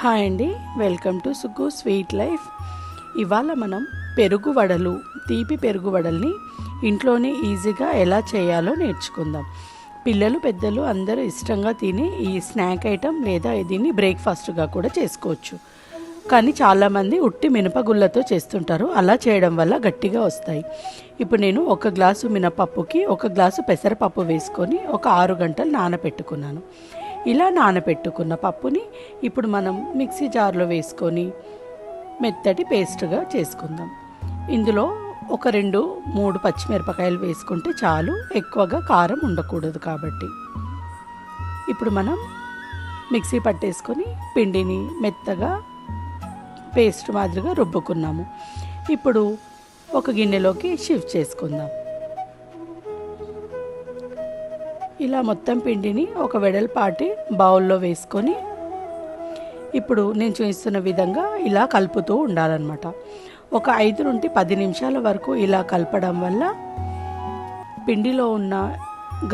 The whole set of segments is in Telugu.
హాయ్ అండి. Welcome to Suggu sweet life. ఇవాళ మనం పెరుగు వడలు తీపి పెరుగు వడల్ని ఇంట్లోనే ఈజీగా ఎలా చేయాలో నేర్చుకుందాం. పిల్లలు పెద్దలు అందరూ ఇష్టంగా తిని ఈ స్నాక్ ఐటెం లేదా దీన్ని బ్రేక్ఫాస్ట్గా కూడా చేసుకోవచ్చు. కానీ చాలామంది ఉట్టి మినపగుళ్ళతో చేస్తుంటారు. అలా చేయడం వల్ల గట్టిగా వస్తాయి. ఇప్పుడు నేను ఒక గ్లాసు మినపప్పుకి ఒక గ్లాసు పెసరపప్పు వేసుకొని ఒక ఆరు గంటలు నానబెట్టుకున్నాను. ఇలా నానబెట్టుకున్న పప్పుని ఇప్పుడు మనం మిక్సీ జార్లో వేసుకొని మెత్తటి పేస్ట్గా చేసుకుందాం. ఇందులో ఒక రెండు మూడు పచ్చిమిరపకాయలు వేసుకుంటే చాలు ఎక్కువగా కారం ఉండకూడదు కాబట్టి. ఇప్పుడు మనం మిక్సీ పట్టేసుకొని పిండిని మెత్తగా పేస్ట్ మాదిరిగా రుబ్బుకున్నాము. ఇప్పుడు ఒక గిన్నెలోకి షిఫ్ట్ చేసుకుందాం. ఇలా మొత్తం పిండిని ఒక వెడల్పాటి బౌల్లో వేసుకొని ఇప్పుడు నేను చూపిస్తున్న విధంగా ఇలా కలుపుతూ ఉండాలన్నమాట. ఒక ఐదు నుండి పది నిమిషాల వరకు ఇలా కలపడం వల్ల పిండిలో ఉన్న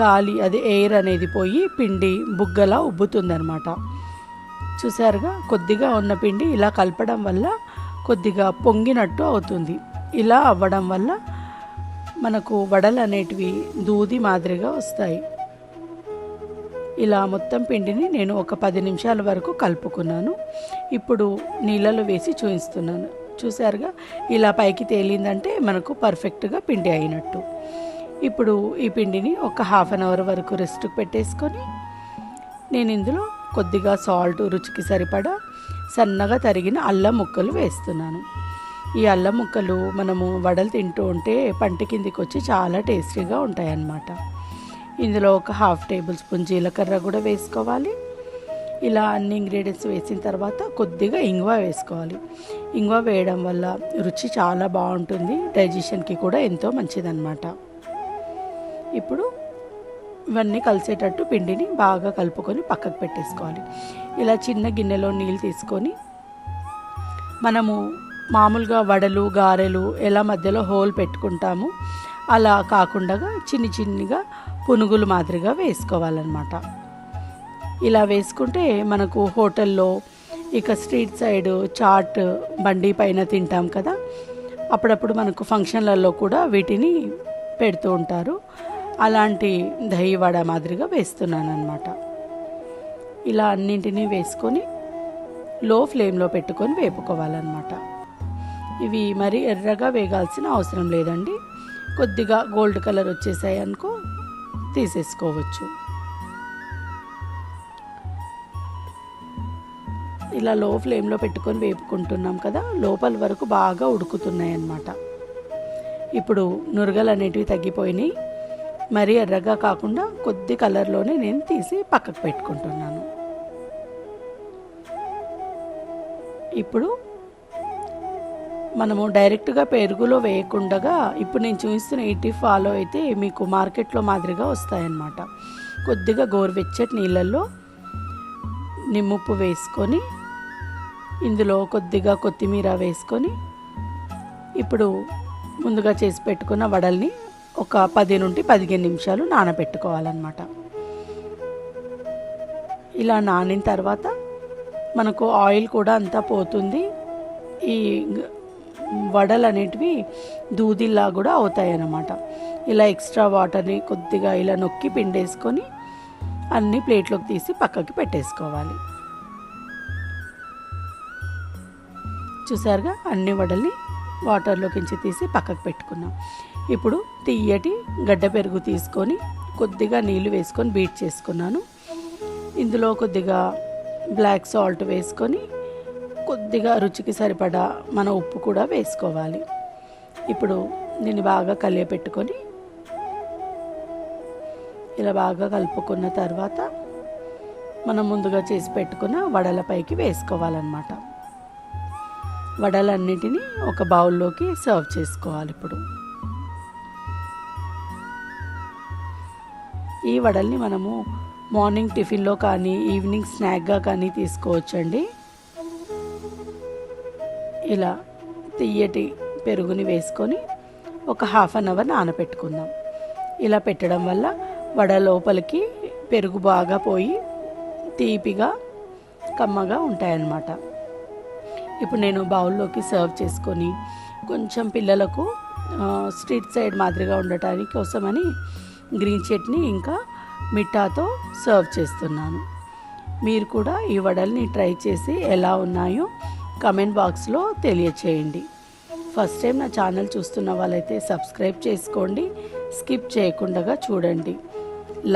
గాలి అది ఎయిర్ అనేది పోయి పిండి బుగ్గలా ఉబ్బుతుందనమాట చూసారుగా కొద్దిగా ఉన్న పిండి ఇలా కలపడం వల్ల కొద్దిగా పొంగినట్టు అవుతుంది. ఇలా అవ్వడం వల్ల మనకు వడలు అనేటివి దూది మాదిరిగా వస్తాయి. ఇలా మొత్తం పిండిని నేను ఒక పది నిమిషాల వరకు కలుపుకున్నాను. ఇప్పుడు నీళ్ళలో వేసి చూపిస్తున్నాను చూసారుగా ఇలా పైకి తేలిందంటే మనకు పర్ఫెక్ట్గా పిండి అయినట్టు. ఇప్పుడు ఈ పిండిని ఒక హాఫ్ అన్ అవర్ వరకు రెస్ట్కి పెట్టేసుకొని నేను ఇందులో కొద్దిగా సాల్ట్ రుచికి సరిపడా సన్నగా తరిగిన అల్లం ముక్కలు వేస్తున్నాను. ఈ అల్లం ముక్కలు మనము వడలు తింటూ ఉంటే పంట కిందికి వచ్చి చాలా టేస్టీగా ఉంటాయన్నమాట. ఇందులో ఒక హాఫ్ టేబుల్ స్పూన్ జీలకర్ర కూడా వేసుకోవాలి. ఇలా అన్ని ఇంగ్రీడియంట్స్ వేసిన తర్వాత కొద్దిగా ఇంగువ వేసుకోవాలి. ఇంగువ వేయడం వల్ల రుచి చాలా బాగుంటుంది. డైజెషన్కి కూడా ఎంతో మంచిదన్నమాట. ఇప్పుడు ఇవన్నీ కలిసేటట్టు పిండిని బాగా కలుపుకొని పక్కకు పెట్టేసుకోవాలి. ఇలా చిన్న గిన్నెలో నీళ్ళు తీసుకొని మనము మామూలుగా వడలు గారెలు ఎలా మధ్యలో హోల్ పెట్టుకుంటాము అలా కాకుండా చిన్ని చిన్నిగా పునుగులు మాదిరిగా వేసుకోవాలన్నమాట. ఇలా వేసుకుంటే మనకు హోటల్లో ఇక స్ట్రీట్ సైడ్ చాట్ బండి పైన తింటాం కదా అప్పుడప్పుడు మనకు ఫంక్షన్లలో కూడా వీటిని పెడుతూ ఉంటారు. అలాంటి దహి వడ మాదిరిగా వేస్తున్నాను అనమాట ఇలా అన్నింటినీ వేసుకొని లో ఫ్లేమ్లో పెట్టుకొని వేపుకోవాలన్నమాట. ఇవి మరి ఎర్రగా వేగాల్సిన అవసరం లేదండి. కొద్దిగా గోల్డ్ కలర్ వచ్చేసాయి అనుకో తీసేసుకోవచ్చు. ఇలా లో ఫ్లేమ్లో పెట్టుకొని వేపుకుంటున్నాం కదా లోపల వరకు బాగా ఉడుకుతున్నాయి అన్నమాట ఇప్పుడు నురగలు అనేటివి తగ్గిపోయినాయి. మరీ ఎర్రగా కాకుండా కొద్ది కలర్లోనే నేను తీసి పక్కకు పెట్టుకుంటున్నాను. ఇప్పుడు మనము డైరెక్ట్గా పెరుగులో వేయకుండా ఇప్పుడు నేను చూపిస్తున్న ఈ టిప్ ఫాలో అయితే మీకు మార్కెట్లో మాదిరిగా వస్తాయన్నమాట. కొద్దిగా గోరువెచ్చటి నీళ్ళల్లో నిమ్ముప్పు వేసుకొని ఇందులో కొద్దిగా కొత్తిమీర వేసుకొని ఇప్పుడు ముందుగా చేసి పెట్టుకున్న వడల్ని ఒక పది నుండి పదిహేను నిమిషాలు నానబెట్టుకోవాలన్నమాట. ఇలా నానిన తర్వాత మనకు ఆయిల్ కూడా అంతా పోతుంది. ఈ వడలు అనేటివి దూదిల్లా కూడా అవుతాయి అన్నమాట ఇలా ఎక్స్ట్రా వాటర్ని కొద్దిగా ఇలా నొక్కి పిండేసుకొని అన్ని ప్లేట్లోకి తీసి పక్కకి పెట్టేసుకోవాలి. చూసారుగా? అన్ని వడల్ని వాటర్లోకించి తీసి పక్కకు పెట్టుకున్నాం. ఇప్పుడు తీయటి గడ్డ పెరుగు తీసుకొని కొద్దిగా నీళ్ళు వేసుకొని బీట్ చేసుకున్నాను. ఇందులో కొద్దిగా బ్లాక్ సాల్ట్ వేసుకొని కొద్దిగా రుచికి సరిపడా మన ఉప్పు కూడా వేసుకోవాలి. ఇప్పుడు దీన్ని బాగా కలియపెట్టుకొని ఇలా బాగా కలుపుకున్న తర్వాత మనం ముందుగా చేసి పెట్టుకున్న వడలపైకి వేసుకోవాలన్నమాట. వడలన్నిటినీ ఒక బౌల్లోకి సర్వ్ చేసుకోవాలి ఇప్పుడు. ఈ వడల్ని మనము మార్నింగ్ టిఫిన్లో కానీ ఈవినింగ్ స్నాక్గా కానీ తీసుకోవచ్చండి. ఇలా తియ్యటి పెరుగుని వేసుకొని ఒక హాఫ్ అన్ అవర్ నానబెట్టుకుందాం ఇలా పెట్టడం వల్ల వడ లోపలికి పెరుగు బాగా పోయి తీపిగా కమ్మగా ఉంటాయన్నమాట. ఇప్పుడు నేను బౌల్లోకి సర్వ్ చేసుకొని కొంచెం పిల్లలకు స్ట్రీట్ సైడ్ మాదిరిగా ఉండటానికి కోసమని గ్రీన్ చట్నీ ఇంకా మిఠాతో సర్వ్ చేస్తున్నాను. మీరు కూడా ఈ వడల్ని ట్రై చేసి ఎలా ఉన్నాయో కమెంట్ బాక్స్లో తెలియచేయండి. ఫస్ట్ టైం నా ఛానల్ చూస్తున్న వాళ్ళైతే సబ్స్క్రైబ్ చేసుకోండి. స్కిప్ చేయకుండా చూడండి.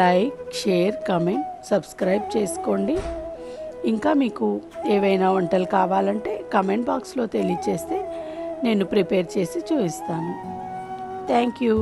లైక్ షేర్ కమెంట్ సబ్స్క్రైబ్ చేసుకోండి. ఇంకా మీకు ఏవైనా వంటలు కావాలంటే కమెంట్ బాక్స్లో తెలియచేస్తే నేను ప్రిపేర్ చేసి చూపిస్తాను. Thank you